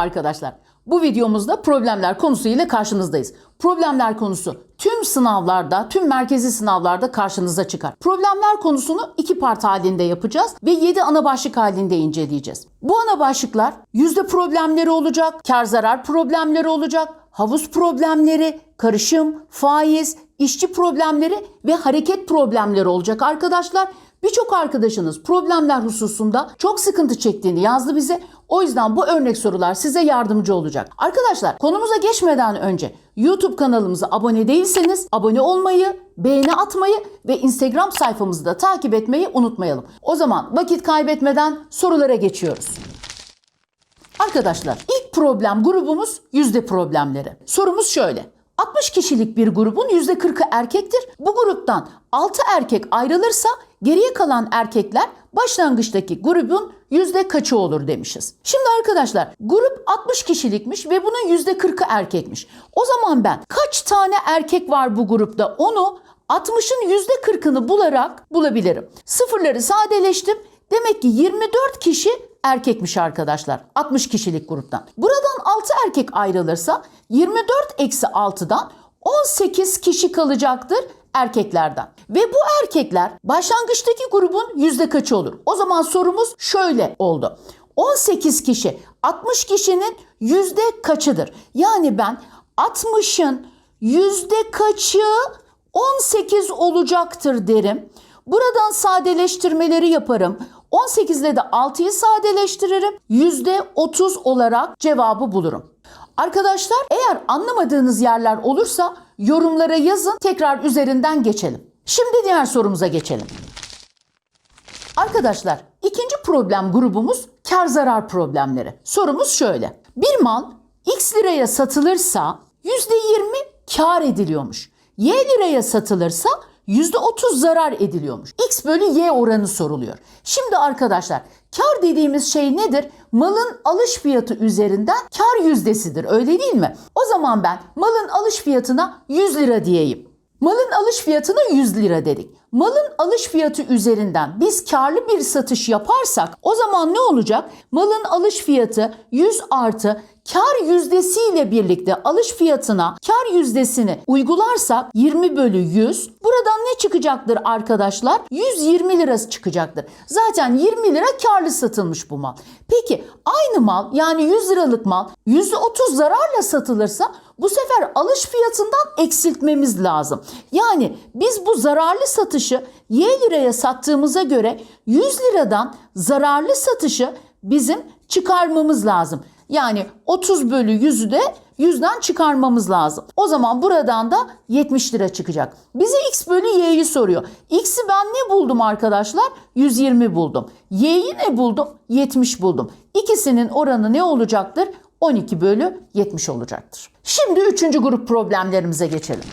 arkadaşlar. Bu videomuzda problemler konusu ile karşınızdayız. Problemler konusu tüm sınavlarda, tüm merkezi sınavlarda karşınıza çıkar. Problemler konusunu iki part halinde yapacağız ve 7 ana başlık halinde inceleyeceğiz. Bu ana başlıklar yüzde problemleri olacak, kar zarar problemleri olacak, havuz problemleri, karışım, faiz, işçi problemleri ve hareket problemleri olacak arkadaşlar. Birçok arkadaşınız problemler hususunda çok sıkıntı çektiğini yazdı bize. O yüzden bu örnek sorular size yardımcı olacak. Arkadaşlar konumuza geçmeden önce YouTube kanalımıza abone değilseniz abone olmayı, beğeni atmayı ve Instagram sayfamızı da takip etmeyi unutmayalım. O zaman vakit kaybetmeden sorulara geçiyoruz. Arkadaşlar ilk problem grubumuz yüzde problemleri. Sorumuz şöyle. 60 kişilik bir grubun %40'ı erkektir. Bu gruptan 6 erkek ayrılırsa geriye kalan erkekler başlangıçtaki grubun yüzde kaçı olur demişiz. Şimdi arkadaşlar grup 60 kişilikmiş ve bunun yüzde 40'ı erkekmiş. O zaman ben kaç tane erkek var bu grupta onu 60'ın yüzde 40'ını bularak bulabilirim. Sıfırları sadeleştim. Demek ki 24 kişi erkekmiş arkadaşlar. 60 kişilik gruptan. Buradan 6 erkek ayrılırsa 24 eksi 6'dan 18 kişi kalacaktır erkeklerden. Ve bu erkekler başlangıçtaki grubun yüzde kaçı olur? O zaman sorumuz şöyle oldu. 18 kişi 60 kişinin yüzde kaçıdır? Yani ben 60'ın yüzde kaçı 18 olacaktır derim. Buradan sadeleştirmeleri yaparım. 18 ile de 6'yı sadeleştiririm. %30 olarak cevabı bulurum. Arkadaşlar eğer anlamadığınız yerler olursa yorumlara yazın. Tekrar üzerinden geçelim. Şimdi diğer sorumuza geçelim. Arkadaşlar ikinci problem grubumuz kar zarar problemleri. Sorumuz şöyle. Bir mal x liraya satılırsa %20 kar ediliyormuş. Y liraya satılırsa %30 zarar ediliyormuş. X bölü Y oranı soruluyor. Şimdi arkadaşlar kar dediğimiz şey nedir? Malın alış fiyatı üzerinden kar yüzdesidir öyle değil mi? O zaman ben malın alış fiyatına 100 lira diyeyim. Malın alış fiyatına 100 lira dedik. Malın alış fiyatı üzerinden biz karlı bir satış yaparsak o zaman ne olacak? Malın alış fiyatı 100 artı kar yüzdesiyle birlikte alış fiyatına kar yüzdesini uygularsak 20 bölü 100 buradan ne çıkacaktır arkadaşlar? 120 lirası çıkacaktır. Zaten 20 lira karlı satılmış bu mal. Peki aynı mal yani 100 liralık mal %30 zararla satılırsa bu sefer alış fiyatından eksiltmemiz lazım. Yani biz bu zararlı satışı Y liraya sattığımıza göre 100 liradan zararlı satışı bizim çıkarmamız lazım. Yani 30 bölü 100'ü de 100'den çıkarmamız lazım. O zaman buradan da 70 lira çıkacak. Bize x bölü y'yi soruyor. X'i ben ne buldum arkadaşlar? 120 buldum. Y'yi ne buldum? 70 buldum. İkisinin oranı ne olacaktır? 12 bölü 70 olacaktır. Şimdi üçüncü grup problemlerimize geçelim.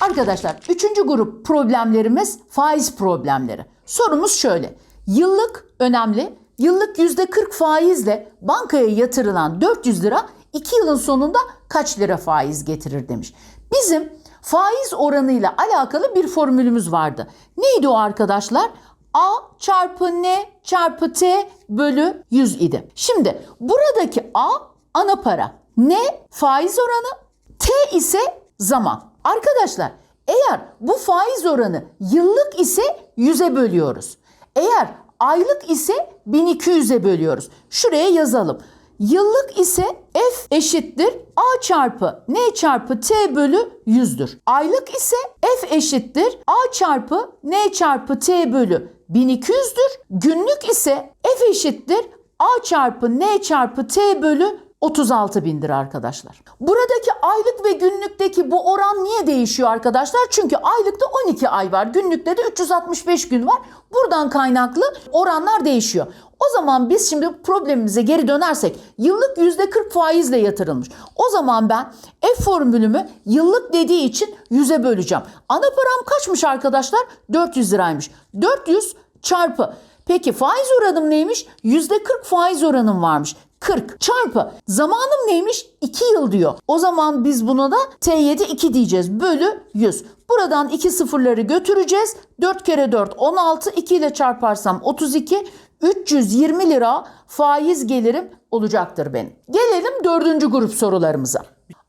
Arkadaşlar üçüncü grup problemlerimiz faiz problemleri. Sorumuz şöyle. Yıllık önemli. Yıllık %40 faizle bankaya yatırılan 400 lira 2 yılın sonunda kaç lira faiz getirir demiş. Bizim faiz oranıyla alakalı bir formülümüz vardı. Neydi o arkadaşlar? A çarpı N çarpı T bölü 100 idi. Şimdi buradaki A ana para. N faiz oranı. T ise zaman. Arkadaşlar eğer bu faiz oranı yıllık ise 100'e bölüyoruz. Eğer aylık ise 1200'e bölüyoruz. Şuraya yazalım. Yıllık ise F eşittir A çarpı N çarpı T bölü 100'dür. Aylık ise F eşittir A çarpı N çarpı T bölü 1200'dür. Günlük ise F eşittir A çarpı N çarpı T bölü 36 bindir arkadaşlar. Buradaki aylık ve günlükteki bu oran niye değişiyor arkadaşlar? Çünkü aylıkta 12 ay var. Günlükte de 365 gün var. Buradan kaynaklı oranlar değişiyor. O zaman biz şimdi problemimize geri dönersek yıllık %40 faizle yatırılmış. O zaman ben F formülümü yıllık dediği için 100'e böleceğim. Ana param kaçmış arkadaşlar? 400 liraymış. 400 çarpı. Peki faiz oranım neymiş? %40 faiz oranım varmış. 40 çarpı zamanım neymiş? 2 yıl diyor. O zaman biz buna da T7 2 diyeceğiz. Bölü 100. Buradan 2 sıfırları götüreceğiz. 4 kere 4 16. 2 ile çarparsam 32. 320 lira faiz gelirim olacaktır benim. Gelelim dördüncü grup sorularımıza.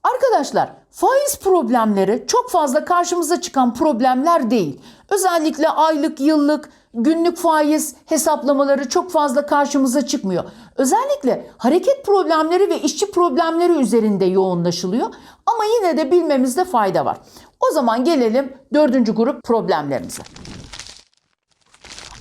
Arkadaşlar faiz problemleri çok fazla karşımıza çıkan problemler değil. Özellikle aylık, yıllık, günlük faiz hesaplamaları çok fazla karşımıza çıkmıyor. Özellikle hareket problemleri ve işçi problemleri üzerinde yoğunlaşılıyor. Ama yine de bilmemizde fayda var. O zaman gelelim dördüncü grup problemlerimize.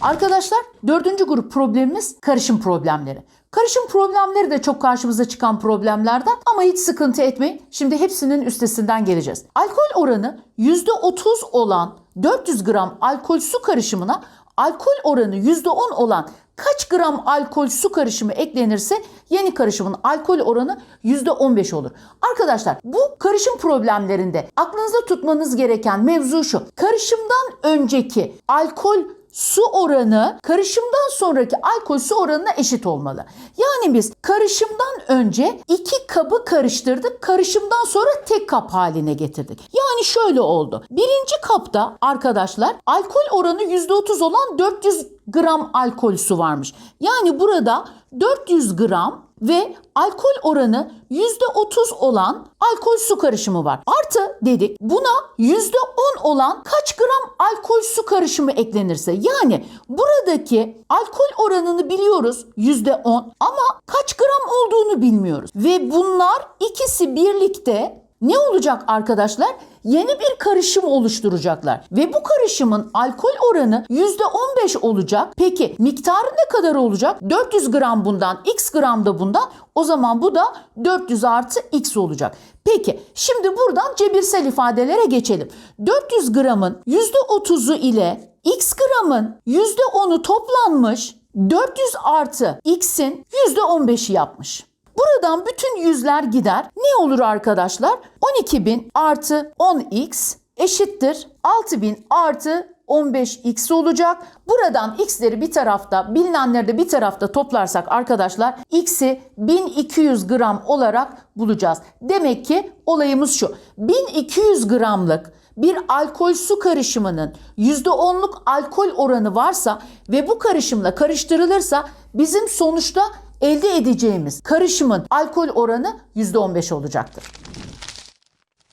Arkadaşlar dördüncü grup problemimiz karışım problemleri. Karışım problemleri de çok karşımıza çıkan problemlerden ama hiç sıkıntı etmeyin. Şimdi hepsinin üstesinden geleceğiz. Alkol oranı %30 olan 400 gram alkol su karışımına alkol oranı %10 olan kaç gram alkol su karışımı eklenirse yeni karışımın alkol oranı %15 olur. Arkadaşlar bu karışım problemlerinde aklınızda tutmanız gereken mevzu şu. Karışımdan önceki alkol su oranı karışımdan sonraki alkol su oranına eşit olmalı. Yani biz karışımdan önce iki kabı karıştırdık. Karışımdan sonra tek kap haline getirdik. Yani şöyle oldu. Birinci kapta arkadaşlar alkol oranı %30 olan 400 gram alkol su varmış. Yani burada 400 gram ve alkol oranı %30 olan alkol su karışımı var. Artı dedik buna %10 olan kaç gram alkol su karışımı eklenirse yani buradaki alkol oranını biliyoruz %10 ama kaç gram olduğunu bilmiyoruz. Ve bunlar ikisi birlikte ne olacak arkadaşlar? Yeni bir karışım oluşturacaklar. Ve bu karışımın alkol oranı %15 olacak. Peki miktarı ne kadar olacak? 400 gram bundan, x gram da bundan. O zaman bu da 400 artı x olacak. Peki şimdi buradan cebirsel ifadelere geçelim. 400 gramın %30'u ile x gramın %10'u toplanmış 400 artı x'in %15'i yapmış. Buradan bütün yüzler gider. Ne olur arkadaşlar? 12.000 artı 10x eşittir 6.000 artı 15x olacak. Buradan x'leri bir tarafta, bilinenleri de bir tarafta toplarsak arkadaşlar x'i 1200 gram olarak bulacağız. Demek ki olayımız şu. 1200 gramlık bir alkol su karışımının %10'luk alkol oranı varsa ve bu karışımla karıştırılırsa bizim sonuçta elde edeceğimiz karışımın alkol oranı %15 olacaktır.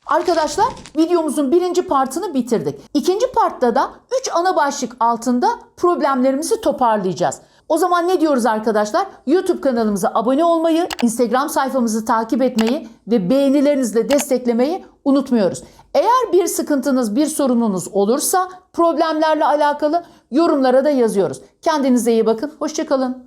Arkadaşlar videomuzun birinci partını bitirdik. İkinci partta da 3 ana başlık altında problemlerimizi toparlayacağız. O zaman ne diyoruz arkadaşlar? YouTube kanalımıza abone olmayı, Instagram sayfamızı takip etmeyi ve beğenilerinizle desteklemeyi unutmuyoruz. Eğer bir sıkıntınız, bir sorununuz olursa problemlerle alakalı yorumlara da yazıyoruz. Kendinize iyi bakın. Hoşçakalın.